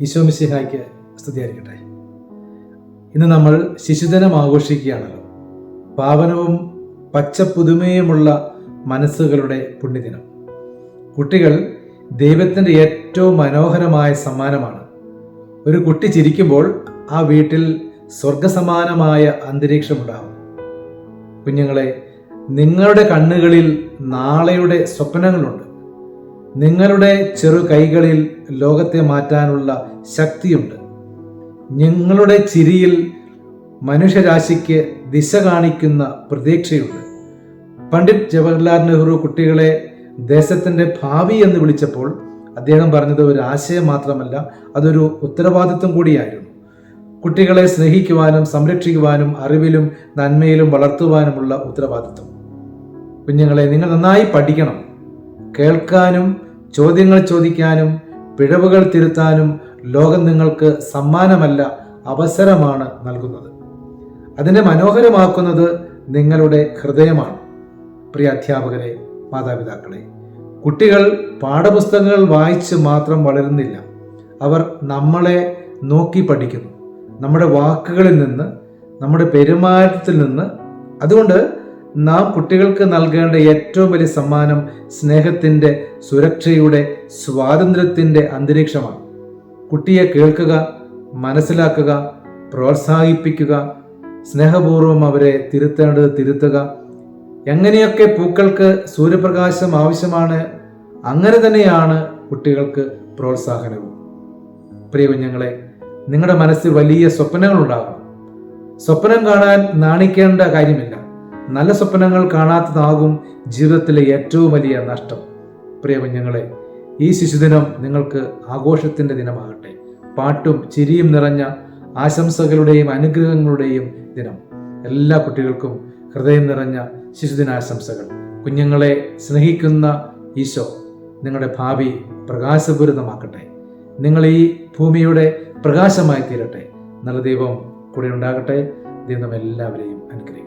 ഈശോ മിശിഹായ്ക്ക് സ്തുതിയായിരിക്കട്ടെ. ഇന്ന് നമ്മൾ ശിശുദിനം ആഘോഷിക്കുകയാണല്ലോ. പാവനവും പച്ചപ്പുതുമയുമുള്ള മനസ്സുകളുടെ പുണ്യദിനം. കുട്ടികൾ ദൈവത്തിന്റെ ഏറ്റവും മനോഹരമായ സമ്മാനമാണ്. ഒരു കുട്ടി ചിരിക്കുമ്പോൾ ആ വീട്ടിൽ സ്വർഗസമാനമായ അന്തരീക്ഷമുണ്ടാകും. കുഞ്ഞുങ്ങളെ നിങ്ങളുടെ കണ്ണുകളിൽ നാളെയുടെ സ്വപ്നങ്ങളുണ്ട്. നിങ്ങളുടെ ചെറു കൈകളിൽ ലോകത്തെ മാറ്റാനുള്ള ശക്തിയുണ്ട്. നിങ്ങളുടെ ചിരിയിൽ മനുഷ്യരാശിക്ക് ദിശ കാണിക്കുന്ന പ്രതീക്ഷയുണ്ട്. പണ്ഡിറ്റ് ജവഹർലാൽ നെഹ്റു കുട്ടികളെ ദേശത്തിന്റെ ഭാവി എന്ന് വിളിച്ചപ്പോൾ അദ്ദേഹം പറഞ്ഞത് ഒരു ആശയം മാത്രമല്ല അതൊരു ഉത്തരവാദിത്വം കൂടിയായിരുന്നു. കുട്ടികളെ സ്നേഹിക്കുവാനും സംരക്ഷിക്കുവാനും അറിവിലും നന്മയിലും വളർത്തുവാനുമുള്ള ഉത്തരവാദിത്വം. കുഞ്ഞുങ്ങളെ നിങ്ങൾ നന്നായി പഠിക്കണം. കേൾക്കാനും ചോദ്യങ്ങൾ ചോദിക്കാനും പിഴവുകൾ തിരുത്താനും ലോകം നിങ്ങൾക്ക് സമ്മാനമല്ല അവസരമാണ് നൽകുന്നത്. അതിനെ മനോഹരമാക്കുന്നത് നിങ്ങളുടെ ഹൃദയമാണ്. പ്രിയ അധ്യാപകരെ മാതാപിതാക്കളെ കുട്ടികൾ പാഠപുസ്തകങ്ങൾ വായിച്ച് മാത്രം വളരുന്നില്ല. അവർ നമ്മളെ നോക്കി പഠിക്കുന്നു. നമ്മുടെ വാക്കുകളിൽ നിന്ന് നമ്മുടെ പെരുമാറ്റത്തിൽ നിന്ന്. അതുകൊണ്ട് നാം കുട്ടികൾക്ക് നൽകേണ്ട ഏറ്റവും വലിയ സമ്മാനം സ്നേഹത്തിന്റെ സുരക്ഷയുടെ സ്വാതന്ത്ര്യത്തിന്റെ അന്തരീക്ഷമാണ്. കുട്ടിയെ കേൾക്കുക മനസ്സിലാക്കുക പ്രോത്സാഹിപ്പിക്കുക സ്നേഹപൂർവം അവരെ തിരുത്തേണ്ടത് തിരുത്തുക. എങ്ങനെയൊക്കെ പൂക്കൾക്ക് സൂര്യപ്രകാശം ആവശ്യമാണ് അങ്ങനെ തന്നെയാണ് കുട്ടികൾക്ക് പ്രോത്സാഹനവും. പ്രിയ കുഞ്ഞുങ്ങളെ നിങ്ങളുടെ മനസ്സിൽ വലിയ സ്വപ്നങ്ങളുണ്ടാകണം സ്വപ്നം കാണാൻ നാണിക്കേണ്ട കാര്യമില്ല. നല്ല സ്വപ്നങ്ങൾ കാണാത്തതാകും ജീവിതത്തിലെ ഏറ്റവും വലിയ നഷ്ടം. പ്രിയ കുഞ്ഞുങ്ങളെ ഈ ശിശുദിനം നിങ്ങൾക്ക് ആഘോഷത്തിന്റെ ദിനമാകട്ടെ. പാട്ടും ചിരിയും നിറഞ്ഞ ആശംസകളുടെയും അനുഗ്രഹങ്ങളുടെയും ദിനം. എല്ലാ കുട്ടികൾക്കും ഹൃദയം നിറഞ്ഞ ശിശുദിനാശംസകൾ. കുഞ്ഞുങ്ങളെ സ്നേഹിക്കുന്ന ഈശോ നിങ്ങളുടെ ഭാവി പ്രകാശപൂരിതമാക്കട്ടെ. നിങ്ങൾ ഈ ഭൂമിയുടെ പ്രകാശമായി തീരട്ടെ നല്ല ദൈവം കൂടെ ഉണ്ടാകട്ടെ. ദൈവം എല്ലാവരെയും അനുഗ്രഹിക്കും